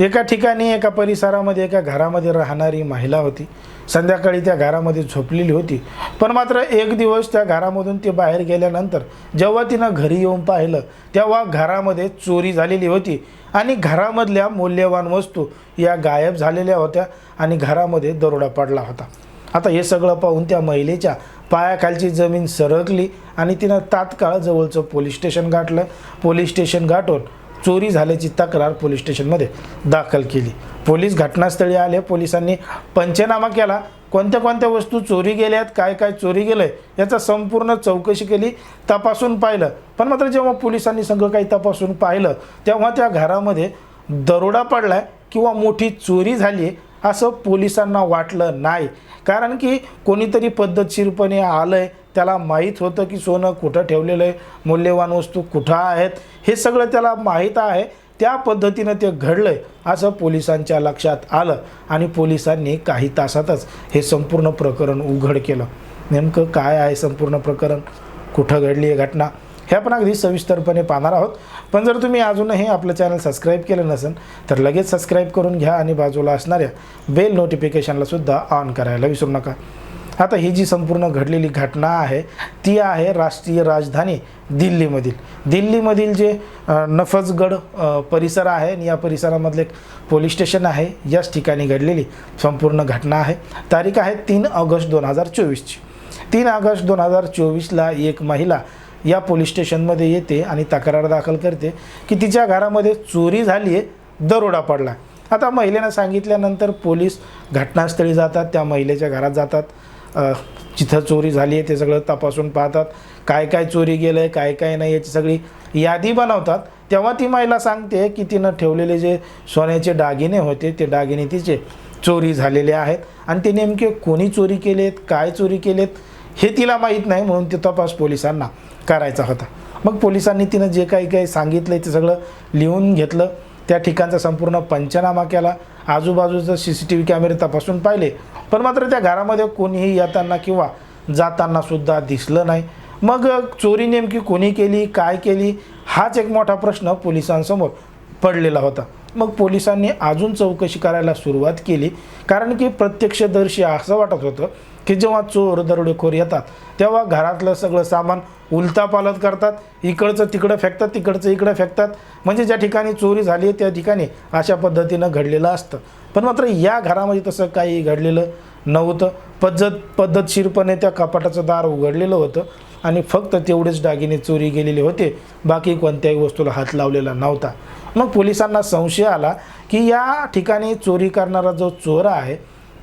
एका ठिकाणी एका परिसरामध्ये एका घरामध्ये राहणारी महिला होती. संध्याकाळी त्या घरामध्ये झोपलेली होती. पण मात्र एक दिवस त्या घरामधून ती बाहेर गेल्यानंतर जेव्हा तिनं घरी येऊन पाहिलं तेव्हा घरामध्ये चोरी झालेली होती आणि घरामधल्या मौल्यवान वस्तू या गायब झालेल्या होत्या आणि घरामध्ये दरोडा पडला होता. आता हे सगळं पाहून त्या महिलेच्या पायाखालची जमीन सरकली आणि तिनं तात्काळ जवळचं पोलीस स्टेशन गाठलं. पोलीस स्टेशन गाठून चोरी झाल्याची तक्रार पोलीस स्टेशनमध्ये दाखल केली. पोलीस घटनास्थळी आले पोलिसांनी पंचनामा केला. कोणत्या कोणत्या वस्तू चोरी गेल्यात काय काय चोरी गेलं आहे याचा संपूर्ण चौकशी केली तपासून पाहिलं. पण मात्र जेव्हा पोलिसांनी सगळं काही तपासून पाहिलं तेव्हा त्या घरामध्ये दरोडा पडलाय किंवा मोठी चोरी झाली आहे असं पोलिसांना वाटलं नाही. कारण की कोणीतरी पद्धतशीरपणे आलं आहे त्याला माहीत होतं की सोनं कुठं ठेवलेलं आहे मौल्यवान वस्तू कुठं आहेत हे सगळं त्याला माहीत आहे. त्या पद्धतीनं ते घडलं आहे असं पोलिसांच्या लक्षात आलं आणि पोलिसांनी काही तासातच हे संपूर्ण प्रकरण उघड केलं. नेमकं काय आहे संपूर्ण प्रकरण? कुठं घडली आहे घटना? हे आपण अगदी सविस्तरपणे पाहणार आहोत. पण जर तुम्ही अजूनही आपलं चॅनल सबस्क्राईब केलं नसेल तर लगेच सबस्क्राईब करून घ्या आणि बाजूला असणाऱ्या बेल नोटिफिकेशनला सुद्धा ऑन करायला विसरू नका. आता ही जी संपूर्ण घडलेली घटना आहे ती आहे राष्ट्रीय राजधानी दिल्लीमधील. दिल्लीमधील जे नफजगड परिसर आहे आणि या परिसरामधले एक पोलीस स्टेशन आहे याच ठिकाणी घडलेली संपूर्ण घटना आहे. तारीख आहे तीन ऑगस्ट दोन हजार चोवीसची. तीन ऑगस्ट दोन हजार चोवीसला एक महिला या पोलीस स्टेशनमध्ये येते आणि तक्रार दाखल करते की तिच्या घरामध्ये चोरी झाली आहे दरोडा पडला. आता महिलेनं सांगितल्यानंतर पोलीस घटनास्थळी जातात त्या महिलेच्या घरात जातात. जिथं चोरी झाली आहे ते सगळं तपासून पाहतात. काय काय चोरी गेलं आहे काय काय नाही याची सगळी यादी बनवतात. तेव्हा ती महिला सांगते की तिनं ठेवलेले जे सोन्याचे दागिने होते ते दागिने तिचे चोरी झालेले आहेत. आणि ते नेमके कोणी चोरी केलेत काय चोरी केलेत हे तिला माहीत नाही म्हणून ते तपास पोलिसांना करायचा होता. मग पोलिसांनी तिनं जे काही काही सांगितलं ते सगळं लिहून घेतलं. त्या ठिकाणचा संपूर्ण पंचनामा केला. आजूबाजूचं सी सी टी व्ही कॅमेरे तपासून पाहिले. पण मात्र त्या घरामध्ये कोणीही येताना किंवा जाताना सुद्धा दिसलं नाही. मग चोरी नेमकी कोणी केली काय केली? हाच एक मोठा प्रश्न पोलिसांसमोर पडलेला होता. मग पोलिसांनी अजून चौकशी करायला सुरुवात केली. कारण की प्रत्यक्षदर्शी असं वाटत होतं की जेव्हा चोर दरोडेखोर येतात तेव्हा घरातलं सगळं सामान उलतापालत करतात इकडचं तिकडं फेकतात तिकडचं इकडं फेकतात. म्हणजे ज्या ठिकाणी चोरी झाली आहे त्या ठिकाणी अशा पद्धतीनं घडलेलं असतं. पण मात्र या घरामध्ये तसं काही घडलेलं नव्हतं. पद्धत पद्धतशीरपणे त्या कपाटाचं दार उघडलेलं होतं. आणि फक्त तेवढेच दागिने चोरी गेलेले होते. बाकी कोणत्याही वस्तूला हात लावलेला नव्हता. मग पोलिसांना संशय आला की या ठिकाणी चोरी करणारा जो चोर आहे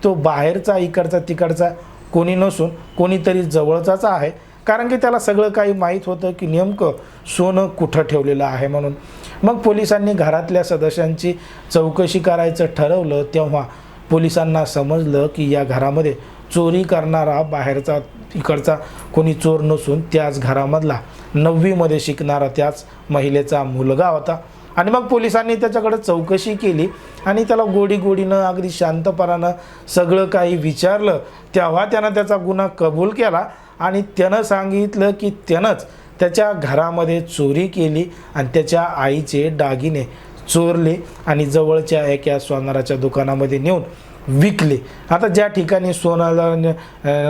तो बाहेरचा इकडचा तिकडचा कोणी नसून कोणीतरी जवळचाच आहे. कारण की त्याला सगळं काही माहीत होतं की नेमकं सोनं कुठं ठेवलेलं आहे म्हणून. मग पोलिसांनी घरातल्या सदस्यांची चौकशी करायचं ठरवलं तेव्हा पोलिसांना समजलं की या घरामध्ये चोरी करणारा बाहेरचा इकडचा कोणी चोर नसून त्याच घरामधला नववीमध्ये शिकणारा त्याच महिलेचा मुलगा होता. आणि मग पोलिसांनी त्याच्याकडे चौकशी केली आणि त्याला गोडी गोडीनं अगदी शांतपणानं सगळं काही विचारलं. तेव्हा त्यानं त्याचा गुन्हा कबूल केला आणि त्यानं सांगितलं की त्यानंच त्याच्या घरामध्ये चोरी केली आणि त्याच्या आईचे दागिने चोरले आणि जवळच्या एका सोनाराच्या दुकानामध्ये नेऊन विकले. आता ज्या ठिकाणी सोनाला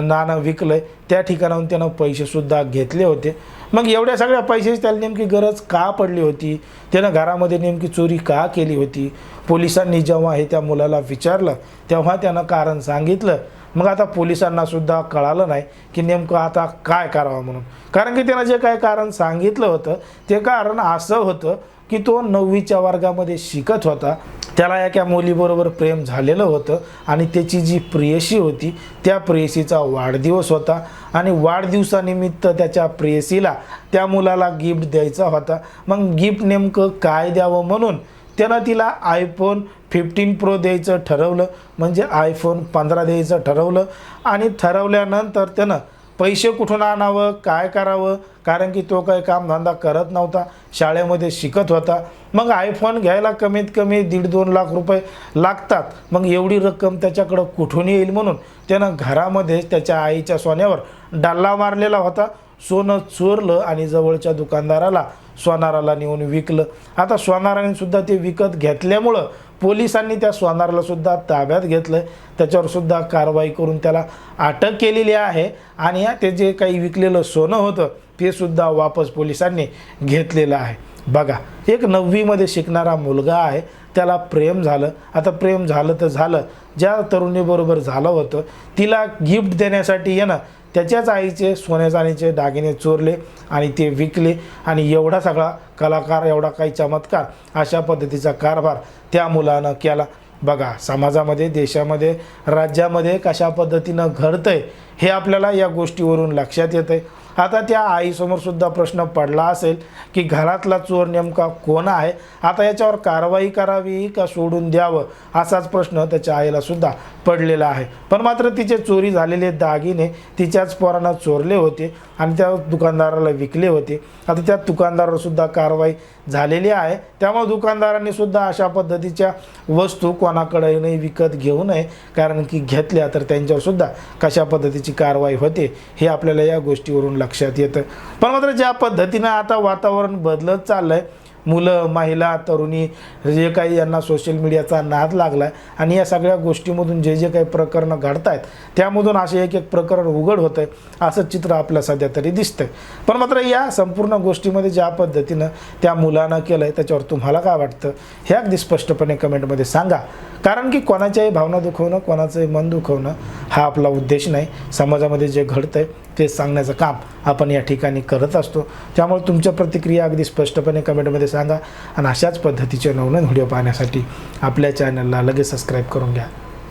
नाणं विकलं आहे त्या ठिकाणाहून त्यानं पैसेसुद्धा घेतले होते. मग एवढ्या सगळ्या पैशाची त्याला नेमकी गरज का पडली होती? त्यानं घरामध्ये नेमकी चोरी का केली होती? पोलिसांनी जेव्हा हे त्या मुलाला विचारलं तेव्हा त्यानं कारण सांगितलं. मग आता पोलिसांनासुद्धा कळालं नाही की नेमकं आता काय करावं म्हणून. कारण की त्यानं जे काय कारण सांगितलं होतं ते कारण असं होतं की तो नववीच्या वर्गामध्ये शिकत होता. त्याला एका मुलीबरोबर प्रेम झालेलं होतं आणि त्याची जी प्रेयसी होती त्या प्रेयसीचा वाढदिवस होता. आणि वाढदिवसानिमित्त त्याच्या प्रेयसीला त्या मुलाला गिफ्ट द्यायचा होता. मग गिफ्ट नेमकं काय द्यावं म्हणून त्यानं तिला आयफोन फिफ्टीन प्रो द्यायचं ठरवलं. म्हणजे आयफोन पंधरा द्यायचं ठरवलं. आणि ठरवल्यानंतर त्यानं पैसे कुठून आणावं काय करावं? कारण की तो काही कामधंदा करत नव्हता शाळेमध्ये शिकत होता. मग आयफोन घ्यायला कमीत कमी दीड दोन लाख रुपये लागतात. मग एवढी रक्कम त्याच्याकडं कुठून येईल म्हणून? त्यानं घरामध्ये त्याच्या आईच्या सोन्यावर डल्ला मारलेला होता. सोनं चोरलं आणि जवळच्या दुकानदाराला सोनाराला नेऊन विकलं. आता सोनाराने सुद्धा ते विकत घेतल्यामुळं पोलिसांनी त्या सोनारला सुद्धा ताब्यात घेतलं त्याच्यावर सुद्धा कारवाई करून त्याला अटक केलेली आहे. आणि ते जे काही विकलेलं सोनं होतं ते सुद्धा वापस पोलिसांनी घेतलेलं आहे. बघा एक नववीमध्ये शिकणारा मुलगा आहे. त्याला प्रेम झालं. आता प्रेम झालं तर झालं. ज्या तरुणीबरोबर झालं होतं तिला गिफ्ट देण्यासाठी येणं त्याच्याच आईचे सोन्या चांदीचे दागिने चोरले आणि ते विकले. आणि एवढा सगळा कलाकार एवढा काही चमत्कार अशा पद्धतीचा कारभार त्या मुलानं केला. बघा समाजामध्ये देशामध्ये राज्यामध्ये कशा पद्धतीनं घडतंय हे आपल्याला या गोष्टीवरून लक्षात येतं आहे आता त्या आईसमोरसुद्धा प्रश्न पडला असेल की घरातला चोर नेमका कोण आहे? आता याच्यावर कारवाई करावी का सोडून द्यावं? असाच प्रश्न त्याच्या आईलासुद्धा पडलेला आहे. पण मात्र तिचे चोरी झालेले दागिने तिच्याच पोरानं चोरले होते आणि त्या दुकानदाराला विकले होते. आता त्या दुकानदारावरसुद्धा कारवाई झालेली आहे. त्यामुळे दुकानदारांनी सुद्धा अशा पद्धतीच्या वस्तू कोणाकडे विकत घेऊ नये. कारण की घेतल्या तर त्यांच्यावरसुद्धा कशा पद्धतीची कारवाई होते हे आपल्याला या गोष्टीवरून लक्षात येतं. पण मात्र ज्या पद्धतीनं आता वातावरण बदलत चाललं आहे मुलं महिला तरुणी जे काही यांना सोशल मीडियाचा नाद लागला आहे आणि या सगळ्या गोष्टीमधून जे जे काही प्रकरणं घडत आहेत त्यामधून असे एक एक प्रकरण उघड होतं आहे असं चित्र आपल्या सध्या तरी दिसतंय. पण मात्र या संपूर्ण गोष्टीमध्ये ज्या पद्धतीनं त्या मुलानं केलं आहे त्याच्यावर तुम्हाला काय वाटतं? हे अगदी स्पष्टपणे कमेंटमध्ये सांगा. कारण की कोणाच्याही भावना दुखवणं कोणाचंही मन दुखवणं हा आपला उद्देश नाही. समाजामध्ये जे घडतं आहे ते सांगण्याचं काम आपण या ठिकाणी करत असतो. त्यामुळे तुमच्या प्रतिक्रिया अगदी स्पष्टपणे कमेंटमध्ये सांगा. आणि अशाच पद्धतीचे नवनवीन व्हिडिओ पाहण्यासाठी आपल्या चॅनलला लगेच सबस्क्राईब करून घ्या.